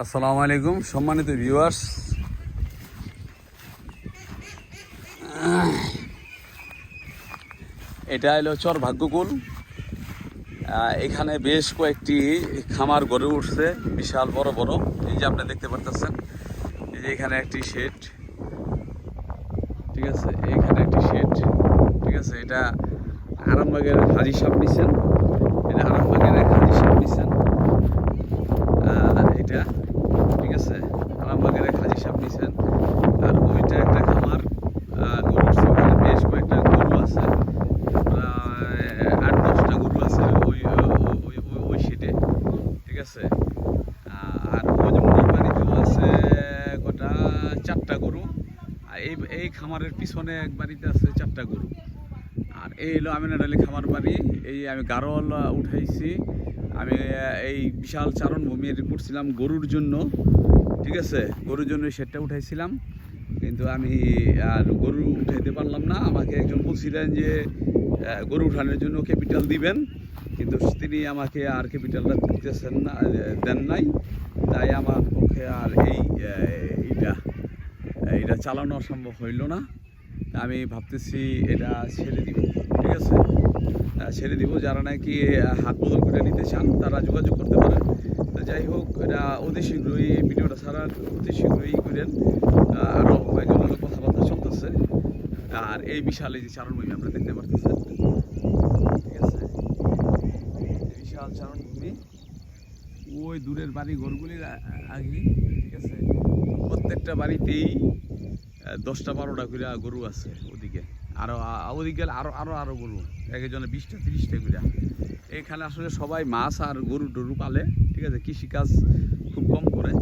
আসসালামু আলাইকুম, সম্মানিত ভিউয়ার্স এটা হলো চর ভাগ্যকুল এখানে বেশ কয়েকটি খামার গড়ে উঠছে, বিশাল বড় বড়। এই যে আপনি দেখতে পারতেছেন, এই যে এখানে একটি শেড। ঠিক আছে, এখানে একটি শেড। ঠিক আছে, এটা আরামবাগের হাজি সাহেব নিছেন। এটা আরামবাগের হাজি সাহেব নিছেন। এটা। ঠিক আছে? আরামবাগের এক হাজি সাহেব নিছেন। আর ওইটা একটা খামার। গরুর সেখানে বেশ কয়েকটা গরু আছে। আট, দশটা গরু আছে ওই ওই- ওই ওই- ওই ঠিক আছে? আর যে বাড়িতেও আছে কটা? চারটা গরু। আর এই এই খামারের পিছনে এক বাড়িতে আছে চারটা গরু। আর এই হলো আমিনার আলী খামার বাড়ি। এই আমি গারোয়াল উঠাইছি। আমি এই বিশাল চারণভূমি এটি করছিলাম গরুর জন্য, ঠিক আছে? গরুর জন্য সেটটা উঠাইছিলাম। কিন্তু আমি আর গরু উঠাইতে পারলাম না। আমাকে একজন বলছিলেন যে গরু উঠানোর জন্য ক্যাপিটাল দিবেন। কিন্তু তিনি আমাকে আর ক্যাপিটালটা দিতেছেন না দেন নাই। তাই আমার পক্ষে আর এই এটা চালানো সম্ভব হইল না। আমি ভাবতেছি এটা ছেড়ে দিব, ঠিক আছে? ছেড়ে দিব, যারা নাকি হাত বদল করে নিতে চান, তারা যোগাযোগ করতে পারেন। তো যাই হোক, এটা অতি শীঘ্রই ভিডিওটা ছাড়া অতি শীঘ্রই করেন। আরও কয়েকজনের লোক কথাবার্তা চলতেছে। আর এই বিশাল, এই যে চারণভূমি আপনারা দেখতে পারতেছেন। ঠিক আছে? বিশাল চারণভূমি ওই দূরের বাড়ি ঘরগুলির আগে, ঠিক আছে? প্রত্যেকটা বাড়িতেই দশটা বারোটা করে গরু আছে ওদিকে। আরও ওদিকে আরও আরও আরও গরু। এক একজনে বিশটা, তিরিশটা করে। এখানে আসলে সবাই মাছ আর গরু টরু পালে, ঠিক আছে? কৃষিকাজ খুব কম করে।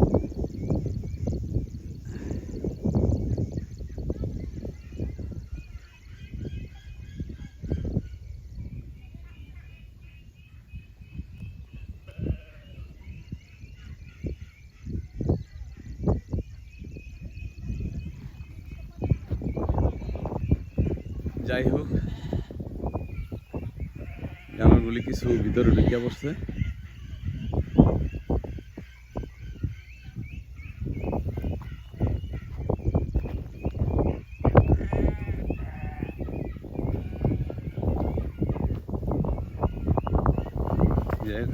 যাই হোক জানারগুলি কিছু ভিতরে ঢুকিয়া পড়ছে।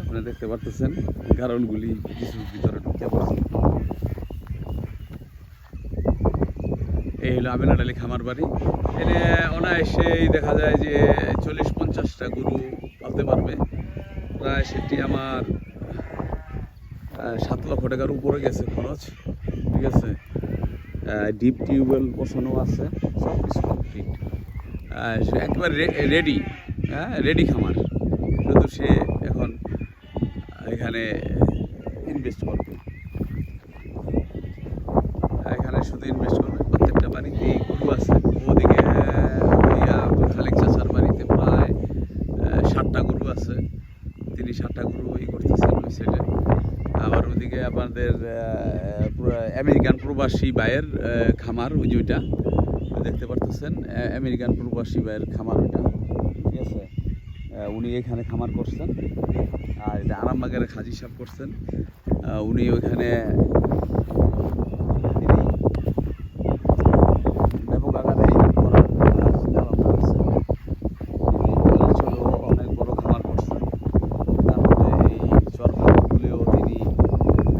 আপনারা দেখতে পারতেছেন গারলগুলি কিছু ভিতরে ঢুকিয়া পড়ছে। এই হলো আমিনার আলী খামার বাড়ি। এনে অনায়াসেই দেখা যায় যে চল্লিশ পঞ্চাশটা গরু পালতে পারবে। প্রায় সেটি আমার সাত লক্ষ টাকার উপরে গেছে খরচ, ঠিক আছে? ডিপ টিউবওয়েল বসানো আছে, সব কিছু কমপ্লিট একবার রেডি হ্যাঁ রেডি খামার। শুধু সে এখন এখানে ইনভেস্ট করবে। এখানে শুধু ইনভেস্ট করবে। বাড়িতে গরু আছে ওদিকে খালেক চাচার বাড়িতে প্রায় ষাটটা গরু আছে। তিনি ষাটটা গরু ই করতেছেন ওই সাইডে আবার ওদিকে আপনাদের আমেরিকান প্রবাসী আহ, খামার ওই যে ওইটা। দেখতে পারতেছেন আমেরিকান প্রবাসী ভাইয়ের খামার ওইটা। ঠিক আছে? উনি এখানে খামার করছেন। আর এটা আরামবাগের খাজি সাহেব করছেন। উনি ওইখানে তিনি ব্যাপক আকারে করার চিন্তাভাবনা আছে। তিনি অঞ্চলেও অনেক বড় খামার করছেন। তারপরে এই চরখাগুলিও তিনি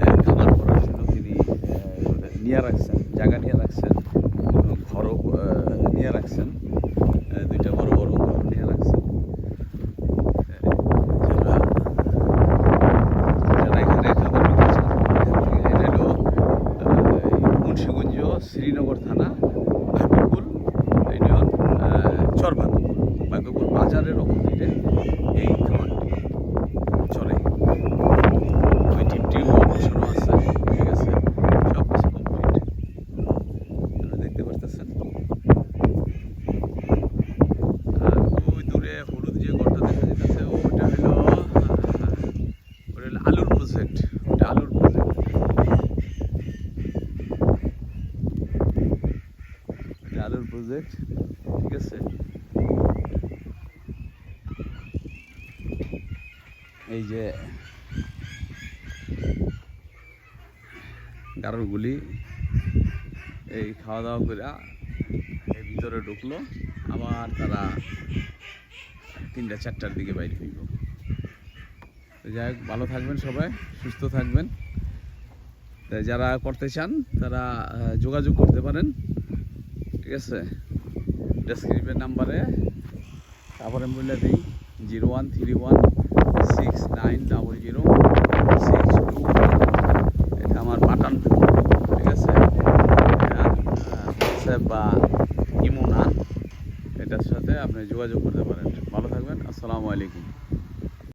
আহ, খামার করার জন্য তিনি আহ, নিয়ে রাখছেন জায়গা নিয়ে রাখছেন এবং ঘরও আহ, নিয়ে রাখছেন আহ, দুইটা বড় বড় ঘর নিয়ে রাখছেন আহ, যারা যারা এখানে খাবার নিতে চান এখান থেকে এটা হলো আহ, এই মুন্সিগঞ্জ শ্রীনগর থানা ভাগ্যকুল ইউনিয়ন চর ভাগ্যকুল ভাগ্যকুল বাজারের অপোজিটে এই খামারটি চলে ওই টিপটিও বসানো আছে ঠিক আছে সব কিছু কমপ্লিট আপনারা দেখতে পারতেছেন আর ওই দূরে হলুদ যে ঘরটা দেখা যেতেছে ওটা হলো ওটা হলো আলুর প্রজেক্ট ওটা আলুর প্রজেক্ট এটা আলুর প্রজেক্ট ঠিক আছে? এই যে গারলগুলি এই খাওয়া দাওয়া করে এই ভিতরে ঢুকলো, আবার তারা তিনটা, চারটার দিকে বাইরে ফিরব যাই হোক, ভালো থাকবেন সবাই, সুস্থ থাকবেন। যারা করতে চান, তারা যোগাযোগ করতে পারেন। ঠিক আছে? ডেসক্রিপের নাম্বারে তারপরে বলে দিই zero one three one six nine double zero six two এটা আমার পাঠান ঠিক আছে? হোয়াটসঅ্যাপ বা ইমো না। এটার সাথে আপনি যোগাযোগ করতে পারেন। ভালো থাকবেন। আসসালামু আলাইকুম।